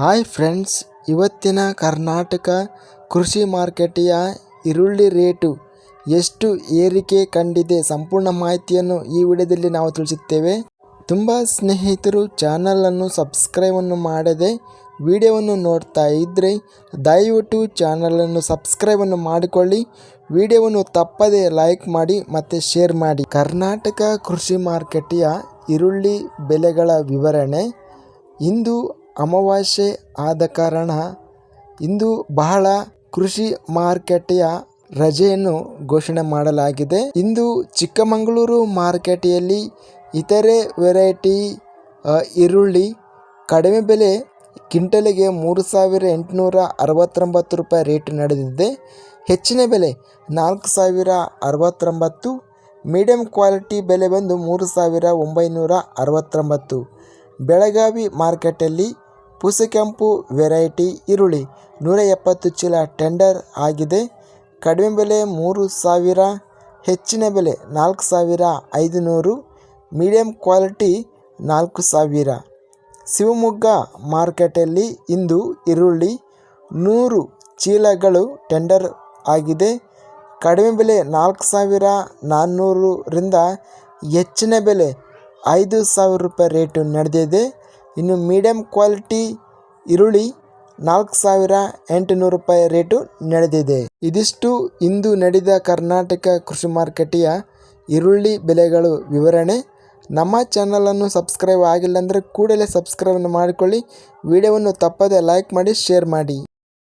Hi friends, ಇವತ್ತಿನ ಕರ್ನಾಟಕ ಕೃಷಿ ಮಾರುಕಟ್ಟೆಯ ಈರುಳ್ಳಿ ರೇಟು ಎಷ್ಟು ಏರಿಕೆ ಕಂಡಿದೆ ಸಂಪೂರ್ಣ ಮಾಹಿತಿಯನ್ನು ಈ ವಿಡಿಯೋದಲ್ಲಿ ನಾವು ತಿಳಿಸುತ್ತೇವೆ. ತುಂಬ ಸ್ನೇಹಿತರು ಚಾನಲನ್ನು ಸಬ್ಸ್ಕ್ರೈಬನ್ನು ಮಾಡದೆ ವಿಡಿಯೋವನ್ನು ನೋಡ್ತಾ ಇದ್ದರೆ ದಯವಿಟ್ಟು ಚಾನಲನ್ನು ಸಬ್ಸ್ಕ್ರೈಬನ್ನು ಮಾಡಿಕೊಳ್ಳಿ. ವಿಡಿಯೋವನ್ನು ತಪ್ಪದೆ ಲೈಕ್ ಮಾಡಿ ಮತ್ತು ಶೇರ್ ಮಾಡಿ. ಕರ್ನಾಟಕ ಕೃಷಿ ಮಾರುಕಟ್ಟೆಯ ಈರುಳ್ಳಿ ಬೆಲೆಗಳ ವಿವರಣೆ. ಇಂದು ಅಮಾವಾಸ್ಯೆ ಆದ ಕಾರಣ ಇಂದು ಬಹಳ ಕೃಷಿ ಮಾರುಕಟ್ಟೆಯ ರಜೆಯನ್ನು ಘೋಷಣೆ ಮಾಡಲಾಗಿದೆ. ಇಂದು ಚಿಕ್ಕಮಗಳೂರು ಮಾರುಕಟ್ಟೆಯಲ್ಲಿ ಇತರೆ ವೆರೈಟಿ ಈರುಳ್ಳಿ ಕಡಿಮೆ ಬೆಲೆ ಕಿಂಟಲಿಗೆ ಮೂರು ಸಾವಿರ ಎಂಟುನೂರ ಅರವತ್ತೊಂಬತ್ತು ರೂಪಾಯಿ ರೇಟ್ ನಡೆದಿದೆ. ಹೆಚ್ಚಿನ ಬೆಲೆ ನಾಲ್ಕು ಸಾವಿರ ಅರವತ್ತೊಂಬತ್ತು, ಮೀಡಿಯಂ ಕ್ವಾಲಿಟಿ ಬೆಲೆ ಬಂದು ಮೂರು ಸಾವಿರ ಒಂಬೈನೂರ ಅರವತ್ತೊಂಬತ್ತು. ಬೆಳಗಾವಿ ಮಾರ್ಕೆಟಲ್ಲಿ ಪುಸಕೆಂಪು ವೆರೈಟಿ ಈರುಳ್ಳಿ ನೂರ ಎಪ್ಪತ್ತು ಚೀಲ ಟೆಂಡರ್ ಆಗಿದೆ. ಕಡಿಮೆ ಬೆಲೆ ಮೂರು ಸಾವಿರ, ಹೆಚ್ಚಿನ ಬೆಲೆ ನಾಲ್ಕು ಸಾವಿರ ಐದುನೂರು, ಮೀಡಿಯಂ ಕ್ವಾಲಿಟಿ ನಾಲ್ಕು ಸಾವಿರ. ಶಿವಮೊಗ್ಗ ಮಾರ್ಕೆಟಲ್ಲಿ ಇಂದು ಈರುಳ್ಳಿ ನೂರು ಚೀಲಗಳು ಟೆಂಡರ್ ಆಗಿದೆ. ಕಡಿಮೆ ಬೆಲೆ ನಾಲ್ಕು ಸಾವಿರ ನಾನ್ನೂರರಿಂದ ಹೆಚ್ಚಿನ ಬೆಲೆ ಐದು ಸಾವಿರ ರೂಪಾಯಿ ರೇಟು ನಡೆದಿದೆ. ಇನ್ನು ಮೀಡಿಯಂ ಕ್ವಾಲಿಟಿ ಈರುಳ್ಳಿ ನಾಲ್ಕು ಸಾವಿರ ಎಂಟುನೂರು ರೂಪಾಯಿ ರೇಟು ನಡೆದಿದೆ. ಇದಿಷ್ಟು ಇಂದು ನಡೆದ ಕರ್ನಾಟಕ ಕೃಷಿ ಮಾರುಕಟ್ಟೆಯ ಈರುಳ್ಳಿ ಬೆಲೆಗಳು ವಿವರಣೆ. ನಮ್ಮ ಚಾನಲನ್ನು ಸಬ್ಸ್ಕ್ರೈಬ್ ಆಗಿಲ್ಲ ಅಂದರೆ ಕೂಡಲೇ ಸಬ್ಸ್ಕ್ರೈಬನ್ನು ಮಾಡಿಕೊಳ್ಳಿ. ವಿಡಿಯೋವನ್ನು ತಪ್ಪದೇ ಲೈಕ್ ಮಾಡಿ ಶೇರ್ ಮಾಡಿ.